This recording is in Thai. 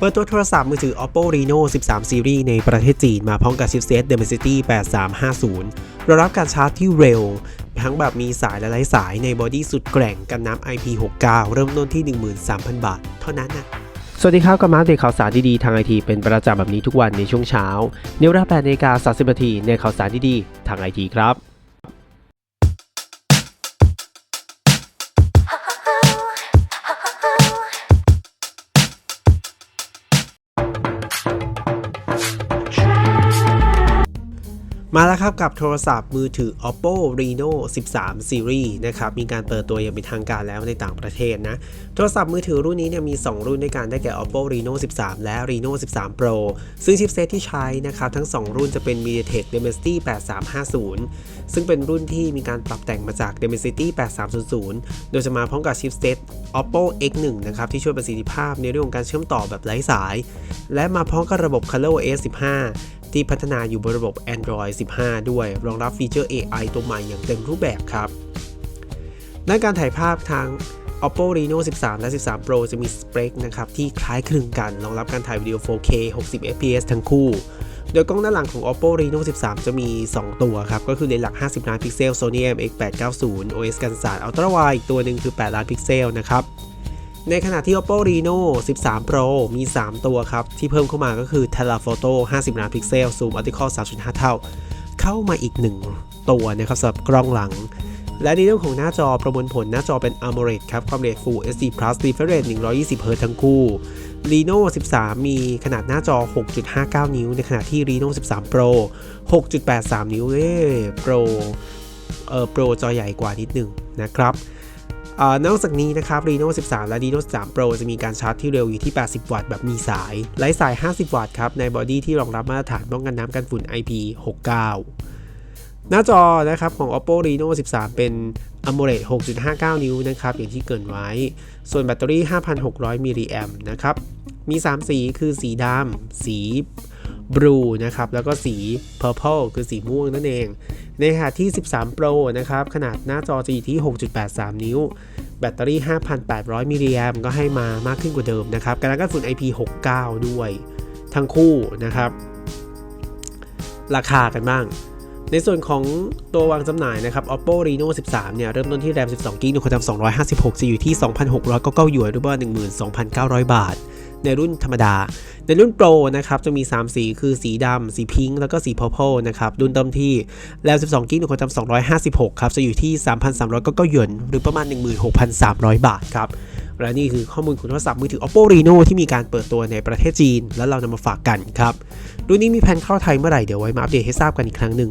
เปิดตัวโทรศัพท์มือถือ Oppo Reno 13 Series ในประเทศจีนมาพร้อมกับชิปเซต Dimensity 8350รองรับการชาร์จที่เร็ว ทั้งแบบมีสายและไร้สายในบอดี้สุดแกร่งกันน้ำ IP69 เริ่มต้นที่ 13,000 บาท เท่านั้นนะสวัสดีครับกับมาเดตข่าวสารดีๆทางไอทีเป็นประจำแบบนี้ทุกวันในช่วงเช้าในวลา8นาฬิกา30นาทีในข่าวสารดีๆทางไอทีครับ มาแล้วครับกับโทรศัพท์มือถือ Oppo Reno 13 Series นะครับ มีการเปิดตัวอย่างเป็นทางการแล้วในต่างประเทศนะ โทรศัพท์มือถือรุ่นนี้เนี่ยมี 2 รุ่นด้วยกันได้แก่ Oppo Reno 13 และ Reno 13 Pro ซึ่งชิปเซตที่ใช้นะครับ ทั้ง 2 รุ่นจะเป็น MediaTek Dimensity 8350 ซึ่งเป็นรุ่นที่มีการปรับแต่งมาจาก Dimensity 8300 โดยจะมาพร้อมกับชิปเซต Oppo X1 นะครับที่ช่วยประสิทธิภาพในเรื่องของการเชื่อมต่อแบบไร้สาย และมาพร้อมกับระบบ ColorOS 15 ที่พัฒนาอยู่บนระบบ Android 15 ด้วย รองรับฟีเจอร์ AI ตัวใหม่อย่างเต็มรูปแบบครับด้านการถ่ายภาพทาง Oppo Reno 13 และ 13 Pro จะมีสเปคนะครับที่คล้ายคลึงกัน รองรับการถ่ายวิดีโอ 4K 60 fps ทั้งคู่ โดยกล้องด้านหลังของ Oppo Reno 13 จะมี 2 ตัวครับ ก็คือเลนส์หลัก 50 ล้านพิกเซล Sony MX 890 OS กันศาสตร์ Ultra Wide อีกตัวหนึ่งคือ 8 ล้านพิกเซลนะครับ ในขณะที่ Oppo Reno 13 Pro มี 3 ตัวครับ ที่เพิ่มเข้ามาก็คือ Telephoto 50 ล้านพิกเซล Zoom Optical 3.5 เท่า เข้ามาอีก 1 ตัวนะครับสำหรับกล้องหลัง และในเรื่องของหน้าจอประมวลผลหน้าจอเป็น AMOLED ครับ ความเร็ว Full HD Plus Refresh 120 Hz ทั้งคู่ Reno 13 มีขนาดหน้าจอ 6.59 นิ้ว ในขณะที่ Reno 13 Pro 6.83 นิ้วเอ้ Pro เอ่อ Pro จอใหญ่กว่านิดหนึ่งนะครับ นอกจากนี้นะครับ Reno 13 และ Reno 13 Pro จะมีการชาร์จที่เร็วอยู่ที่ 80 วัตต์แบบมีสายไร้สาย 50 วัตต์ครับ ในบอดี้ที่รองรับมาตรฐานป้องกันน้ำกันฝุ่น IP69 หน้าจอนะครับของ Oppo Reno 13 เป็น AMOLED 6.59 นิ้วนะครับ อย่างที่เกินไว้ ส่วนแบตเตอรี่ 5,600 มิลลิแอมนะครับ มี 3 สีคือสีดำสี บลูนะครับแล้วก็สี purple คือสีม่วงนั่นเอง ในขณะที่ 13 Pro นะครับขนาดหน้าจอจะอยู่ที่ 6.83 นิ้ว แบตเตอรี่ 5,800 มิลลิแอมก็ให้มามากขึ้นกว่าเดิมนะครับการกันฝุ่น IP69 ด้วย ทั้งคู่นะครับ ราคากันบ้าง ในส่วนของตัววางจำหน่ายนะครับ Oppo Reno 13 เนี่ย เริ่มต้นที่แรม 12กิกะความจำ256 จะอยู่ที่ 2,699หยวนหรือว่า 12,900 บาทในรุ่นธรรมดา ในรุ่นโปรนะครับจะมี 3 สีคือสีดำสีพิงค์แล้วก็สี purple นะครับรุ่นเต็มที่แรม12 กิกะความจำ256 ครับ จะอยู่ที่ 3,399หยวนหรือประมาณ 16,300 บาทครับและนี่คือข้อมูลของโทรศัพท์มือถือ Oppo Reno ที่มีการเปิดตัวในประเทศจีน แล้วเรานำมาฝากกันครับรุ่นนี้มีแผนเข้าไทยเมื่อไหร่เดี๋ยวไว้มาอัปเดตให้ทราบกันอีกครั้งหนึ่ง